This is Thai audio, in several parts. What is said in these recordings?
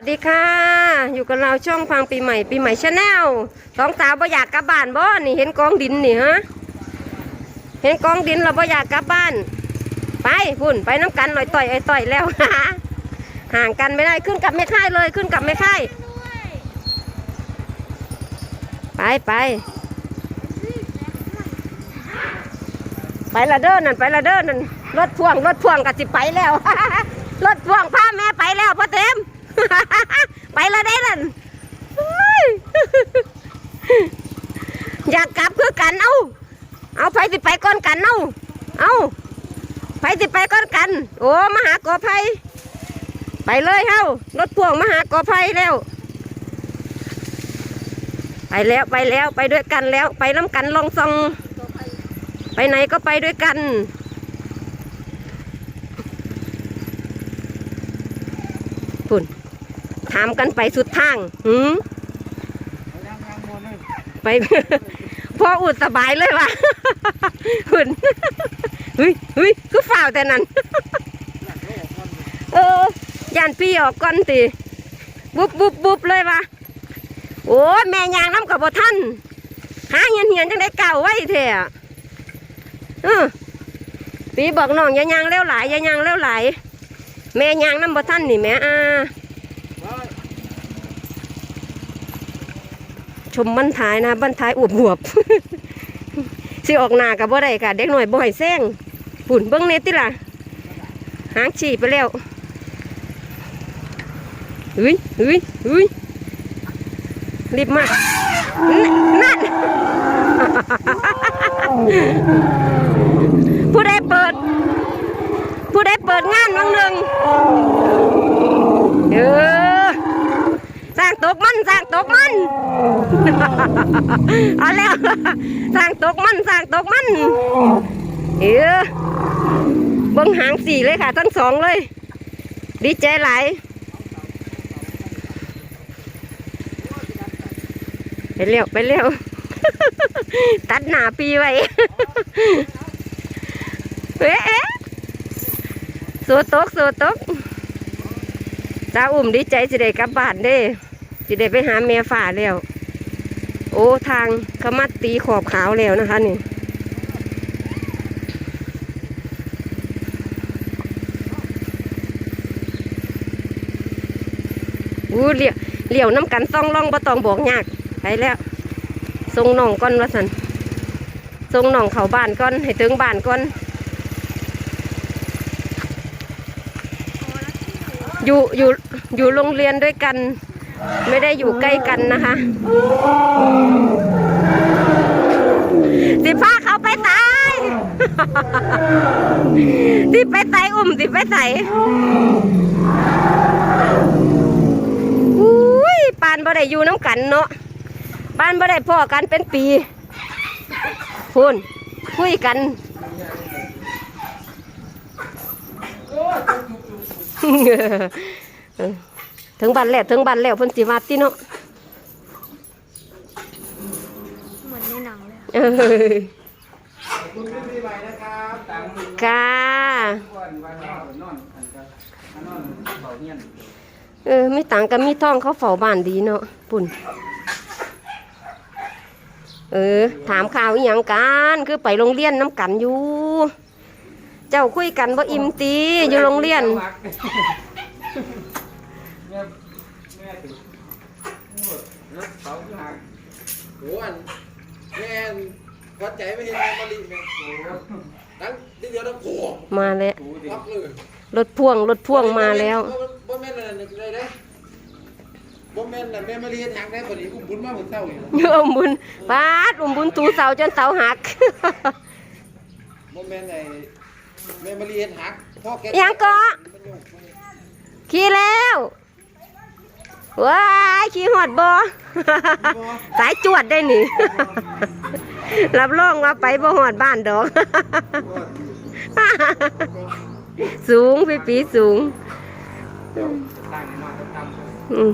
สวัสดีค่ะ อยู่กับเราช่องพังปีใหม่ปีใหม่ชาแนลสองสาวบ่อยากกลับบ้านบ่นี่เห็นกองดินนี่ฮะเห็นกองดินเราบ่อยากกลับบ้าน ไปพุ่นไปน้ำกันหน่อยต่อยไอ้ต่อยแล้วห่างกันไม่ได้ขึ้นกับไม่ค่ายเลยขึ้นกับไม่ค่ายไปไปไปละเด้อนั่นไปละเด้อนั่นรถพ่วงรถพ่วงกับสิไปแล้วรถพ่วงพาแม่ไปแล้วพ่อเต็ม ไปและได้นั่น เฮ้ย อยากกลับคือกันเอาเอาไปสิไปก้อนกันเอาเอาไปสิไปก้อนกัน โอ้มหากอไผ่ไปเลยเฮ้ารถพ่วงมหากอไผ่แล้ว ไปแล้วไปแล้วไปด้วยกันแล้ว ไปน้ำกันลองซอง ไปไหนก็ไปด้วยกันปุ่นถามกันไปสุดทางหืมไป พออุดสบายเลยว่ะหุ่นเฮ้ยเฮ้ยคือฝ่าวแต่นั้น เออย่านพี่ออกก่อนติบุบบุบบุบเลยว่ะโอ้แม่ยางน้ำกับบ่ท่านหาเหียนเหียนจังได้เก่าไว้เถอะเออปีบอกน้องยายางเร็วไหลยายางเร็วไหลแม่ยางน้ำบ่ท่านนี่แม่อ่า ชมบันท้ายนะบันท้ายอวบหวบสิออกหน้ากับบ่ได้ค่ะ เด็กหน่อยบ่อยแซงปุ่นเบิ้งเน็ตติล่ะ หางฉี่ไปแล้วเฮ้ยเฮ้ยเฮ้ยรีบมากนั่นผู้ใดเปิด ผู้ใดเปิดงานวังหนึ่งเออ สร้างตก มันสร้างตกมันเอาแล้วสร้างตกมันสร้างตกมันเออเบิ้งหางสี่เลยค่ะทั้งสองเลย ดีใจหลายไปเร็วไปเร็วตัดหนาปีไว้เอ๊ะสูตกสูตกตาอุ่มดีใจสิได้กลับบ้านเด้ สิได้ไปหาแม่ฝ่าแล้ว โอ้ทางขามาตีขอบขาวแล้วนะคะนี่อู้เลี้ยวเลี้ยวน้ำกันต้องล่องบ่ต้องบอกยากไปแล้วส่งน้องก่อนว่าสันส่งน้องเขาบ้านก่อนให้ถึงบ้านก่อนอยู่อยู่อยู่โรงเรียนด้วยกัน ไม่ได้อยู่ใกล้กันนะคะสิพาเขาไปตายสิไปไตอุ่มสิไปไตอุ้ยปานบ่ได้อยู่น้ำกันเนาะปานบ่ได้พ่อกันเป็นปีพูนคุยกันเออ ถึงบ้านแล้วถึงบ้านแล้วเพิ่นสิมาติเนาะเหมือนในหนังเลยอะเออคุณพี่ปีใหม่นะครับตังค์ค่ะ ก่อนวันนอนนอนอันก็อันนอนเบาเงียนเออมีตังค์กับมีทองเขาเฝ้าบ้านดีเนาะปุ่น เออ ถามข่าวอีหยังกันคือไปโรงเรียนน้ำกันอยู่ เจ้าคุยกันบ่อิ่มตีอยู่โรงเรียนแม่แม่ถึงรถเสาที่หักโอ้อันแม่วัดใจไม่เห็นแม่มาลีแม่โอ้ตั้งทีเดียวต้องโผล่มาแล้วพักเลยรถพ่วงรถพ่วงมาแล้วบ่แม่นอะไรเลยเด้บ่แม่นน่ะแม่มาลีทางได้พอดีอุ้มบุญมาเหมือนเศร้าอยู่อุ้มบุญปาดอุ้มบุญตูเสาจนเสาหัก บ่แม่นไอ้แม่มาลีเฮ็ดหักพ่อแกยังก็ขี่แล้ว ว้ายขี่หอดบอสายจวดได้นี่ รับรองว่าไปบ่หอดบ้านดอก สูงพี่ปีสูงตั้งมาตั้งอืม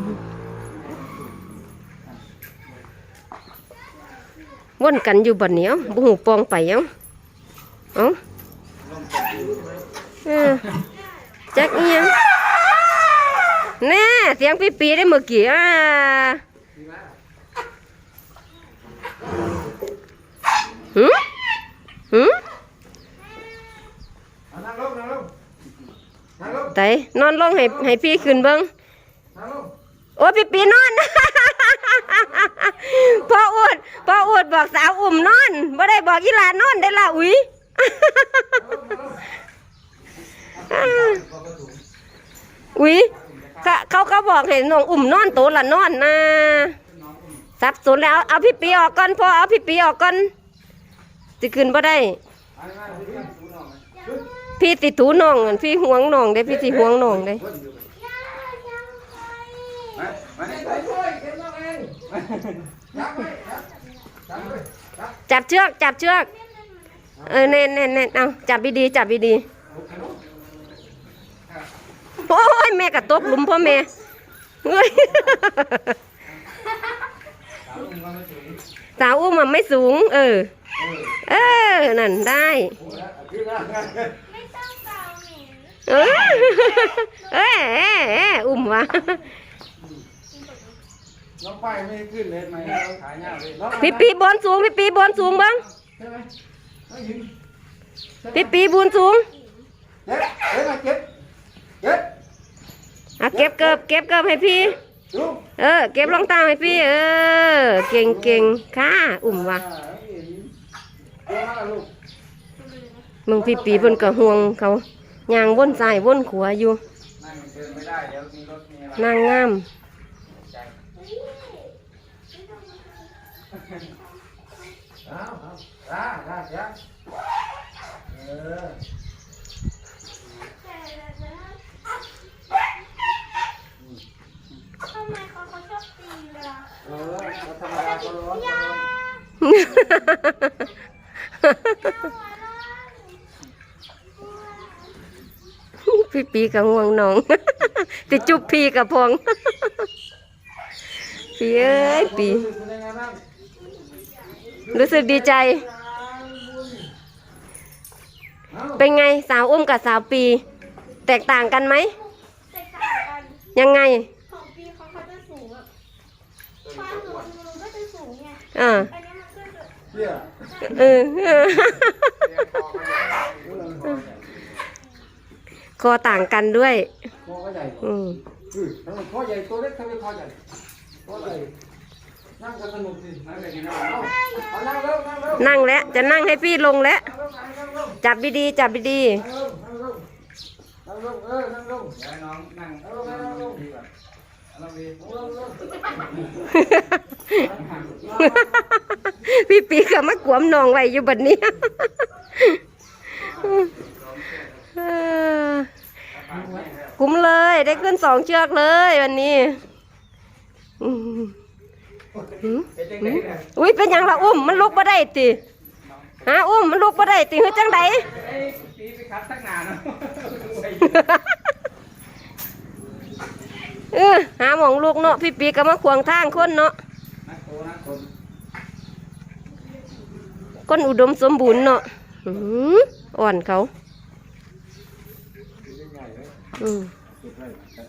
วนกันอยู่บัดเนี้ยบุหูปองไปยังเอ้าเออจักเอียง แน่เสียงปีปีได้เมื่อกี้อ่าดีมากหืมหืมเอานั่งลงนั่งลงนั่งลงไตนอนลงให้ให้พี่ขึ้นเบิ้งนั่งลงโอ้ปีปีนอนพ่ออวดพ่ออวดบอกสาวอุ่มนอนบ่ได้บอกอีหลานอนได้ละอุ้ยอุ้ย บอกให้น้องอุ่มนอนโตละนอนนะสับสนแล้วเอาพี่ปีออกก่อนพอเอาพี่ปีออกก่อนจะขึ้นบ่ได้พี่ติถูน้องพี่ห่วงน้องเด้พี่สิห่วงน้องเด้ขึ้นอยู่มามานี่ไปช่วยเก็บน้องเองจับไว้จับเชือกจับเชือกเออเน่นเน่นเน่นเอาจับดีๆจับดีๆโอ้ยแม่กระตกหลุมพ่อแม่ เฮ้ยสาวอุ้มมันไม่สูง เออ เออ นั่นได้โอ้ยขึ้นแล้วไม่ต้องเป่าเหม็นเออเอยเอยเอยอุ้มวะน้องไปไม่ขึ้นเลยไหมเราขายเงาเลยพี่ปีบนสูงพี่ปีบนสูงบ้างใช่ไหมน้องหญิงพี่ปีบนสูงเด็ดเด็ดมาเก็บเก็บ อะเก็บเกิบเก็บเกิบให้พี่ดูเออ เก็บรองเท้าให้พี่ เออ เก่งเก่งค่ะ อุ้มวะเดี๋ยวมาลูกมึงพี่ปีเพิ่นก็ห่วงเขาย่างวนซ้ายวนขวาอยู่นั่งเดินไม่ได้เดี๋ยวมีรถมีอะไรนางงาม เอาเอาได้ได้เดี๋ยวเออ ทำไมเขาเขาชอบตีเลยอะ เออธรรมดาก็ร้อน ยา พี่ปีกับห่วงน้องติจุบพี่กับพองพี่เอ้ยปีเป็นยังไงบ้างรู้สึกดีใจเอาเป็นไงสาวอุ้มกับสาวปี แตกต่างกันไหมแตกต่างกันยังไงของปีเขาเขาจะสูงอะความหนูหนูก็จะสูงไงอ่า อันนี้มันก็จะเดี๋ยวเออคอต่างกันด้วย คอก็ใหญ่อืมอือทั้งหมดคอใหญ่ตัวเล็กทำไมคอใหญ่คอใหญ่นั่งกันสนุกสินั่งกันยังไงเอาเอานั่งเร็วนั่งเร็วนั่งแล้วจะนั่งให้พี่ลงแล้วนั่งเร็วนั่งเร็วจับดีๆจับดีนั่งลงนั่งลงนั่งลงเออนั่งลงเดี๋ยวให้น้องนั่งนั่งลงนั่งลงดีกว่านั่งดีนั่งลงๆ พี่ปีก็มากวมนองไว้อยู่บัดนี้คุ้มเลยได้ขึ้นสองเชือกเลยวันนี้อุ้ยเป็นยังละอุ้มมันลุกมาได้ติฮะอุ้มมันลุกมาได้ติเฮ้ยจังไดเนาะเออหาหมองลูกเนาะพี่ปีก็มาขวางทางคนเนาะ นักโตนักคน คนอุดมสมบูรณ์เนาะอ่อนเขา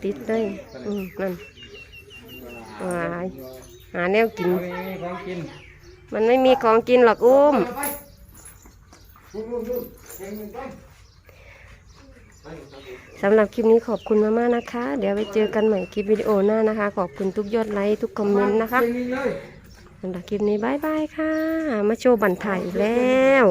ติดเลยนั่นวายหาแนวกินมีของกิน มันไม่มีของกินหรอกอุ้มสำหรับคลิปนี้ขอบคุณมากๆนะคะ เดี๋ยวไปเจอกันใหม่คลิปวิดีโอหน้านะคะ ขอบคุณทุกยอดไลค์ทุกคอมเมนต์นะคะ สำหรับคลิปนี้บายบายค่ะ มาโชว์บันถ่ายอีกแล้ว